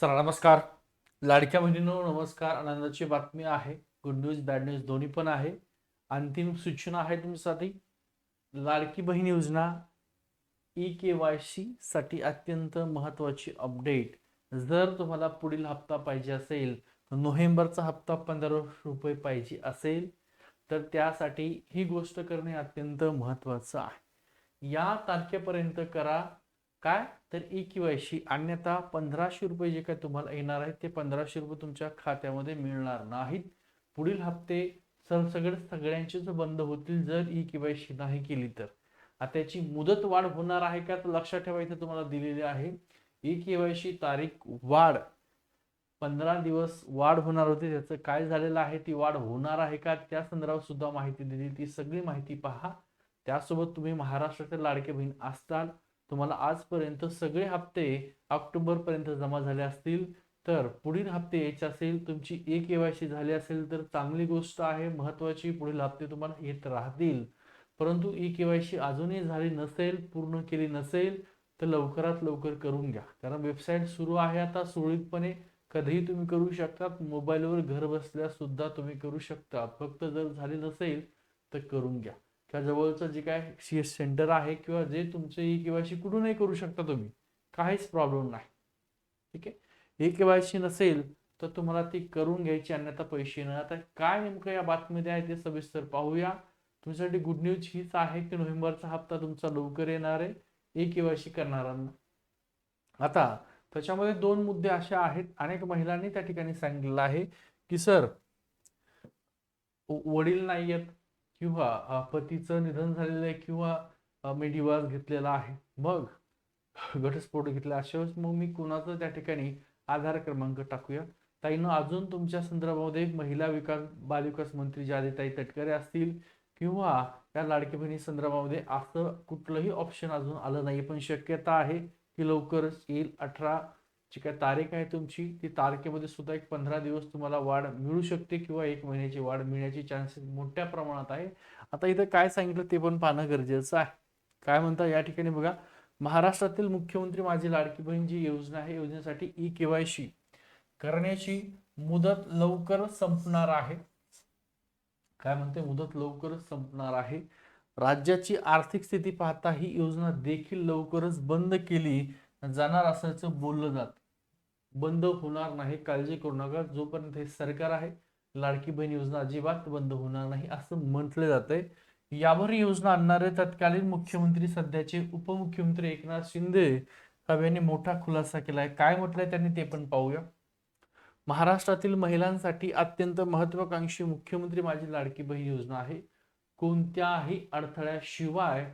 चला नमस्कार. लाडक्या बहिणीनो नमस्कार. आनंदाची बातमी आहे. गुड न्यूज बॅड न्यूज दोन्ही पण आहे. अंतिम सूचना आहे तुमच्यासाठी. लाडकी बहीण योजना ई के वाय सी साठी अत्यंत महत्त्वाची अपडेट जर तुम्हाला पुढील हप्ता पाहिजे असेल तर नोव्हेंबरचा हप्ता पंधरा रुपये पाहिजे असेल तर त्यासाठी ही गोष्ट करणे अत्यंत महत्त्वाचं आहे. या तारखेपर्यंत करा. काय? तर ई केवायसी अन्यथा पंधराशे रुपये जे काय तुम्हाला येणार आहेत ते पंधराशे रुपये तुमच्या खात्यामध्ये मिळणार नाहीत. पुढील हप्ते सर सगळे सगळ्यांचेच बंद होतील जर ई केवायसी नाही केली तर. आता त्याची मुदत वाढ होणार आहे का? तर लक्षात ठेवा इथे तुम्हाला दिलेली आहे. ई केवायसी तारीख वाढ. पंधरा दिवस वाढ होणार होती. त्याचं काय झालेलं आहे? ती वाढ होणार आहे का? त्या संदर्भात सुद्धा माहिती दिली. ती सगळी माहिती पहा. त्यासोबत तुम्ही महाराष्ट्रातील लाडके बहीण असताल तुम्हाला आजपर्यंत सगळे हप्ते ऑक्टोबरपर्यंत जमा झाले असतील तर पुढील हप्ते यायचे असेल तुमची ए केवायसी झाली असेल तर चांगली गोष्ट आहे महत्वाची पुढील हप्ते तुम्हाला येत राहतील. परंतु ई केवायसी अजूनही झाली नसेल पूर्ण केली नसेल तर लवकरात लवकर करून घ्या. कारण वेबसाईट सुरू आहे आता सुरळीतपणे. कधीही तुम्ही करू शकतात मोबाईलवर घर बसल्या सुद्धा तुम्ही करू शकता फक्त जर झाली नसेल तर करून घ्या. किंवा जवळचं जे काय सी एस सेंटर आहे किंवा जे तुमचे ई केवायसी कुठूनही करू शकता तुम्ही काहीच प्रॉब्लेम नाही. ठीक आहे? ई केवायसी नसेल तर तुम्हाला ती करून घ्यायची अन्यथा पैसे न आता काय नेमकं या बातमीमध्ये आहे ते सविस्तर पाहूया. तुमच्यासाठी गुड न्यूज हीच आहे की नोव्हेंबरचा हप्ता तुमचा लवकर येणार आहे ई केवायसी करणाऱ्यांना. आता त्याच्यामध्ये दोन मुद्दे असे आहेत. अनेक महिलांनी त्या ठिकाणी सांगितलेलं आहे की सर वडील नाही आहेत किंवा पतीचं निधन झालेलं आहे किंवा मी डिवॉर्स घेतलेला आहे. मग घटस्फोट घेतला. अशा वेळेस मग मी कुणाचं त्या ठिकाणी आधार क्रमांक टाकूया. ताईनं अजून तुमच्या संदर्भामध्ये महिला विकास बालविकास मंत्री ज्यादेताई तटकरे असतील किंवा त्या लाडक्या बहिणी संदर्भामध्ये असं कुठलंही ऑप्शन अजून आलं नाही. पण शक्यता आहे की लवकरच येईल अठरा जी काय तारीख आहे तुमची ती तारखेमध्ये सुद्धा एक पंधरा दिवस तुम्हाला वाढ मिळू शकते किंवा एक महिन्याची वाढ मिळण्याची चान्सेस मोठ्या प्रमाणात आहे. आता इथं काय सांगितलं ते पण पाहणं गरजेचं आहे. काय म्हणता या ठिकाणी बघा महाराष्ट्रातील मुख्यमंत्री माझी लाडकी बहीण जी योजना आहे योजनेसाठी ई केवायसी करण्याची मुदत लवकरच संपणार आहे. काय म्हणते मुदत लवकरच संपणार आहे. राज्याची आर्थिक स्थिती पाहता ही योजना देखील लवकरच बंद केली जाणार असल्याचं बोललं जात. बंद होणार नाही काळजी करू नका. जोपर्यंत हे सरकार आहे लाडकी बहीण योजना अजिबात बंद होणार नाही असं म्हटलं जातंय. यावर ही योजना आणणारे तत्कालीन मुख्यमंत्री सध्याचे उपमुख्यमंत्री एकनाथ शिंदे यांनी मोठा खुलासा केलाय. काय म्हटलंय त्यांनी ते पण पाहूया. महाराष्ट्रातील महिलांसाठी अत्यंत महत्वाकांक्षी मुख्यमंत्री माझी लाडकी बहीण योजना आहे. कोणत्याही अडथळ्याशिवाय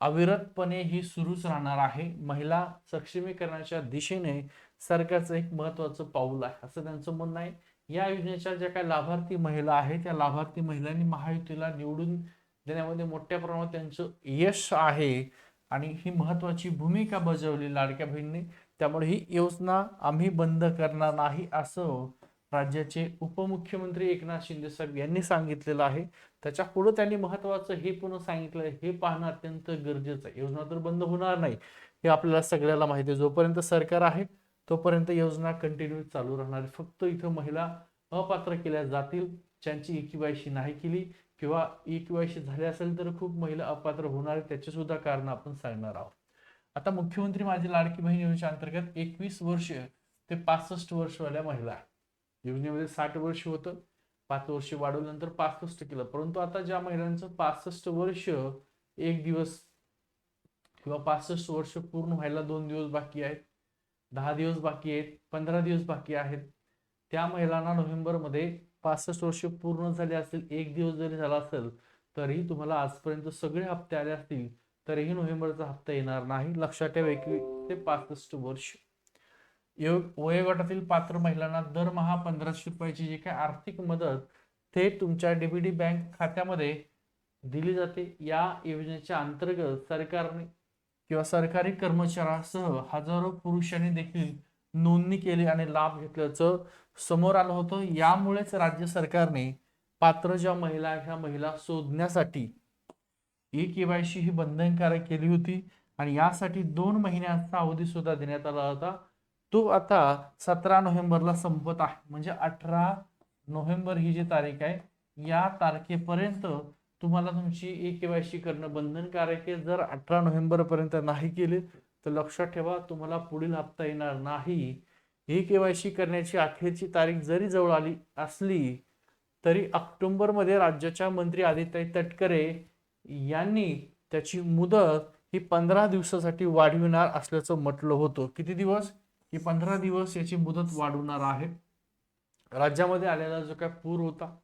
अविरतपणे ही सुरूच राहणार आहे. महिला सक्षमीकरणाच्या दिशेने सरकारचं एक महत्वाचं पाऊल आहे. असं त्यांचं म्हणणं आहे. या योजनेच्या ज्या काही लाभार्थी महिला आहेत त्या लाभार्थी महिलांनी महायुतीला निवडून देण्यामध्ये मोठ्या प्रमाणात त्यांचं यश आहे आणि ही महत्वाची भूमिका बजावली लाडक्या बहिणीने. त्यामुळे ही योजना आम्ही बंद करणार नाही असं राज्याचे उपमुख्यमंत्री एकनाथ शिंदे साहेब यांनी सांगितलेलं आहे. त्याच्या पुढे त्यांनी महत्वाचं हे पुन्हा सांगितलं हे पाहणं अत्यंत गरजेचं आहे. योजना तर बंद होणार नाही हे आपल्याला सगळ्याला माहिती आहे. जोपर्यंत सरकार आहे तोपर्यंत योजना कंटिन्यू चालू राहणार आहे. फक्त इथं महिला अपात्र केल्या जातील ज्यांची एकीवायशी नाही केली किंवा एकीवायशी झाली असेल तर खूप महिला अपात्र होणार त्याचे सुद्धा कारण आपण सांगणार आहोत. आता मुख्यमंत्री माझी लाडकी बहीण योजनेच्या अंतर्गत एकवीस वर्ष ते पासष्ट वर्षवाल्या महिला योजनेमध्ये साठ वर्ष होतं. पाच वर्ष वाढवल्यानंतर पासष्ट केलं. परंतु आता ज्या महिलांचं पासष्ट वर्ष एक दिवस किंवा पासष्ट वर्ष पूर्ण व्हायला दोन दिवस बाकी आहेत दहा दिवस बाकी आहेत पंधरा दिवस बाकी आहेत त्या महिलांना नोव्हेंबरमध्ये पासष्ट वर्ष पूर्ण झाले असेल एक दिवस जरी झाला असेल तरीही तुम्हाला आजपर्यंत सगळे हप्ते आले असतील तरीही नोव्हेंबरचा हप्ता येणार नाही. लक्षात ठेवा एकवीस ते पासष्ट वर्ष. वयोगटातील पात्र महिलांना दरमहा पंधराशे रुपयाची जी काय आर्थिक मदत थेट तुमच्या डीबीडी बँक खात्यामध्ये दिली जाते. या योजनेच्या अंतर्गत सरकारने किंवा सरकारी कर्मचाऱ्यासह हजारो पुरुषांनी देखील नोंदणी केली आणि लाभ घेतल्याचं समोर आलं होतं. यामुळेच राज्य सरकारने पात्र ज्या महिला ह्या महिला शोधण्यासाठी ई केवायसी ही बंधनकारक केली होती. आणि यासाठी दोन महिन्याचा अवधी सुद्धा देण्यात आला होता. तो आता सतरा नोव्हेंबरला संपत आहे. म्हणजे अठरा नोव्हेंबर ही जी तारीख आहे या तारखेपर्यंत तुम्हाला तुमची ई केवायसी करणं बंधनकारक आहे. जर अठरा नोव्हेंबरपर्यंत नाही केले तर लक्षात ठेवा तुम्हाला पुढील हप्ता येणार नाही. ई केवायसी करण्याची अखेरची तारीख जरी जवळ आली असली तरी ऑक्टोबरमध्ये राज्याच्या मंत्री आदित्य तटकरे यांनी त्याची मुदत ही पंधरा दिवसासाठी वाढविणार असल्याचं म्हटलं होतं. किती दिवस? ही पंधरा दिवस याची मुदत वाढवणार आहे. राज्यामध्ये आलेला जो काय पूर होता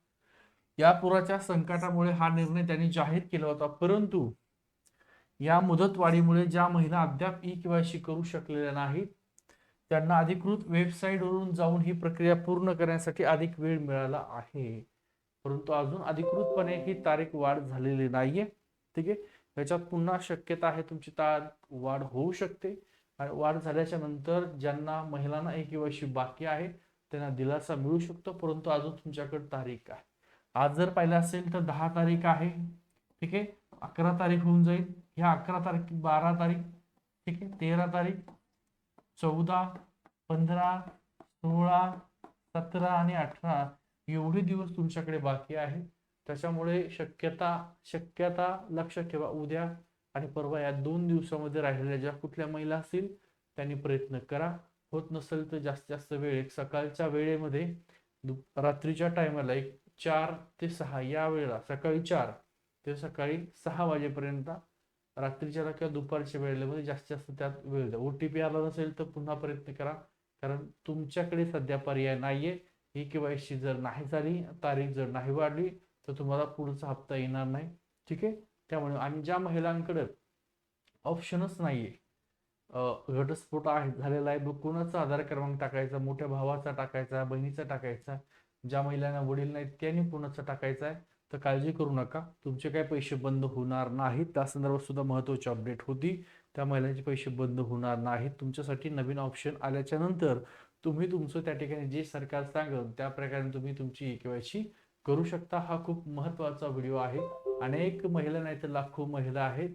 या पुराच्या संकटामुळे हा निर्णय त्यांनी जाहीर केला होता. परंतु या मुदतवाढीमुळे ज्या महिला अद्याप ई केवायसी करू शकलेल्या नाहीत त्यांना अधिकृत वेबसाईटवरून जाऊन ही प्रक्रिया पूर्ण करण्यासाठी अधिक वेळ मिळाला आहे. परंतु अजून अधिकृतपणे ही तारीख वाढ झालेली नाहीये. ठीक आहे? याच्यात पुन्हा शक्यता आहे तुमची तारीख वाढ होऊ शकते. आणि वाढ झाल्याच्यानंतर ज्यांना महिलांना एक वर्षी बाकी आहे त्यांना दिलासा मिळू शकतो. परंतु अजून तुमच्याकडे तारीख आहे. आज जर पाहिलं असेल तर दहा तारीख आहे. ठीक आहे? अकरा तारीख होऊन जाईल. ह्या अकरा तारीख बारा तारीख ठीक आहे? तेरा तारीख चौदा पंधरा सोळा सतरा आणि अठरा एवढे दिवस तुमच्याकडे बाकी आहे. त्याच्यामुळे शक्यता शक्यता लक्षात ठेवा. उद्या आणि परवा या दोन दिवसामध्ये राहिलेल्या ज्या कुठल्या महिला असतील त्यांनी प्रयत्न करा. होत नसेल तर जास्तीत जास्त वेळ एक सकाळच्या वेळेमध्ये दु- रात्रीच्या टायमाला एक चार ते सहा या वेळेला सकाळी चार ते सकाळी सहा वाजेपर्यंत रात्रीच्या किंवा दुपारच्या वेळेमध्ये जास्तीत जास्त त्यात वेळ द्या. ओ टी पी आला नसेल तर पुन्हा प्रयत्न करा. कारण तुमच्याकडे सध्या पर्याय नाहीये. ही केवायसी जर नाही झाली तारीख जर नाही वाढली तर तुम्हाला पुढचा हप्ता येणार नाही. ठीक आहे? त्यामुळे आणि ज्या महिलांकडे ऑप्शनच नाहीये घटस्फोट आहे झालेला आहे मग कोणाचा आधार क्रमांक टाकायचा मोठ्या भावाचा टाकायचा बहिणीचा टाकायचा ज्या महिलांना वडील नाहीत त्यांनी कोणाचा टाकायचा आहे तर काळजी करू नका. तुमचे काय पैसे बंद होणार नाहीत. त्या संदर्भात सुद्धा महत्त्वाची अपडेट होती. त्या महिलांचे पैसे बंद होणार नाहीत. तुमच्यासाठी नवीन ऑप्शन आल्याच्यानंतर तुम्ही तुमचं त्या ठिकाणी जे सरकार सांगेल त्या प्रकारे तुम्ही तुमची केवायसी करू शकता हा खूप महत्त्वाचा व्हिडिओ आहे. अनेक महिला नाही तर लाखो महिला आहेत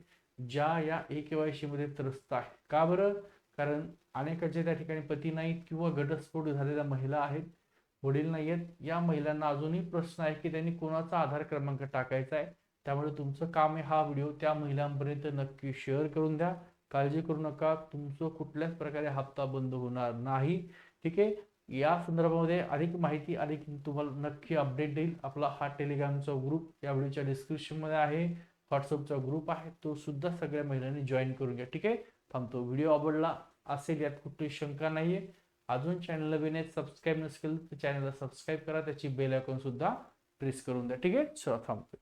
ज्या या ए के वायमध्ये त्रस्त आहेत. का बरं? कारण अनेकांचे त्या ठिकाणी पती नाहीत किंवा घटस्फोट झालेल्या महिला आहेत वडील नाही आहेत. या महिलांना अजूनही प्रश्न आहे की त्यांनी कोणाचा आधार क्रमांक टाकायचा आहे? त्यामुळे तुमचं काम आहे हा व्हिडिओ त्या महिलांपर्यंत नक्की शेअर करून द्या. काळजी करू नका. तुमचं कुठल्याच प्रकारे हप्ता बंद होणार नाही. ठीक आहे? या संदर्भामध्ये अधिक माहिती अधिक तुम्हाला नक्की अपडेट देईल. आपला हा टेलिग्रामचा ग्रुप या व्हिडिओच्या डिस्क्रिप्शनमध्ये आहे. व्हॉट्सअपचा ग्रुप आहे. तो सुद्धा सगळ्या महिलांनी जॉईन करून घ्या. ठीक आहे? थांबतो व्हिडिओ आवडला असेल यात कुठली शंका नाही आहे अजून चॅनलला बिने सबस्क्राईब नसेल तर चॅनलला सबस्क्राईब करा. त्याची बेल आयकॉन सुद्धा प्रेस करून द्या. ठीक आहे? चला थांबतो